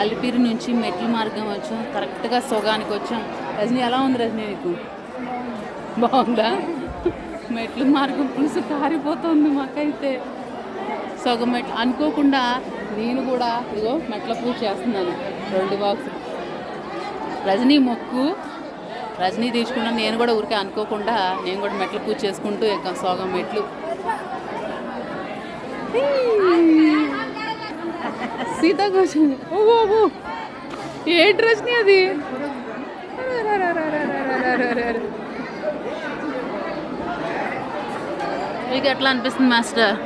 అలిపిరి నుంచి మెట్ల మార్గం వచ్చాం కరెక్ట్గా సోగానికి వచ్చాం. రజనీ ఎలా ఉంది రజనీ నీకు? బాగుందా? మెట్ల మార్గం పులుసు కారిపోతుంది మాకైతే. సగం మెట్లు అనుకోకుండా నేను కూడా ఇదిగో మెట్ల పూజ చేస్తున్నాను రెండు బాక్స్ రజనీ మొక్కు. రజనీ తీసుకున్నా నేను కూడా ఊరికే అనుకోకుండా నేను కూడా మెట్లు పూజ చేసుకుంటూ ఎక్కాం సగం మెట్లు. సీత కూర్చుంది ఓ ఏ ఏంటి అది? మీకు ఎట్లా అనిపిస్తుంది మాస్టర్?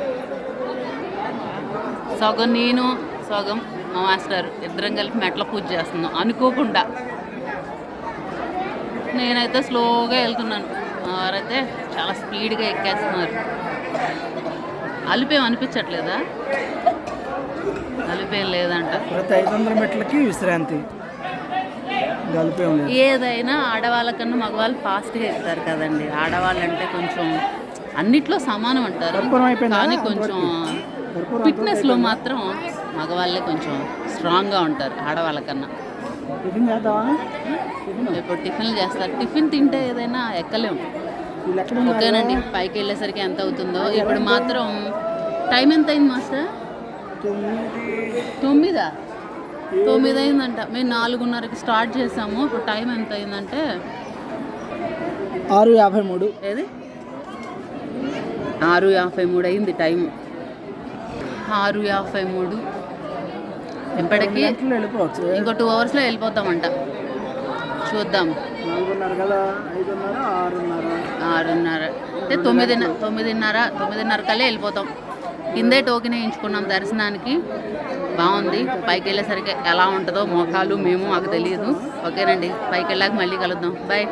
సగం నేను సగం మా మాస్టర్ ఇద్దరం కలిపి మెట్ల పూజ చేస్తున్నాం. అనుకోకుండా. నేనైతే స్లోగా వెళ్తున్నాను. మా వారైతే చాలా స్పీడ్గా ఎక్కేస్తున్నారు. అలిపేం అనిపించట్లేదా? లేదంట. ప్రతి ఐదు వందల మెట్లకి విశ్రాంతి. ఏదైనా ఆడవాళ్ళకన్నా మగవాళ్ళు ఫాస్ట్గా ఎక్కుతారు కదండి. ఆడవాళ్ళు అంటే కొంచెం అన్నిట్లో సమానం అంటారు? కానీ కొంచెం ఫిట్నెస్లో మాత్రం మగవాళ్ళే కొంచెం స్ట్రాంగ్గా ఉంటారు చేద్దామా? టిఫిన్? ఇప్పుడు టిఫిన్లు చేస్తారు. టిఫిన్ తింటే ఏదైనా ఎక్కలేము? ఓకేనండి పైకి వెళ్ళేసరికి ఎంత అవుతుందో. ఇప్పుడు మాత్రం టైం ఎంత అయింది మాస్టర్? తొమ్మిది? తొమ్మిదా అయిందంట. మేము నాలుగున్నరకి స్టార్ట్ చేసాము. ఇప్పుడు టైం ఎంత అయిందంటే? ఆరు యాభై మూడు. ఏది? ఆరు యాభై మూడు అయింది టైం ఆరు యాభై మూడు. వెళ్ళిపోవచ్చు. ఇంకో టూ అవర్స్లో వెళ్ళిపోతామంట. చూద్దాం. ఆరున్నర. అంటే తొమ్మిదిన్నర తొమ్మిదిన్నర తొమ్మిదిన్నర కల్లా వెళ్ళిపోతాం. కిందే టోకెన్ వేయించుకున్నాం దర్శనానికి. బాగుంది. పైకి వెళ్ళేసరికి ఎలా ఉంటుందో మోకాలు మేము మాకు తెలియదు. ఓకేనండి. పైకి వెళ్ళాక మళ్ళీ కలుద్దాం. బాయ్.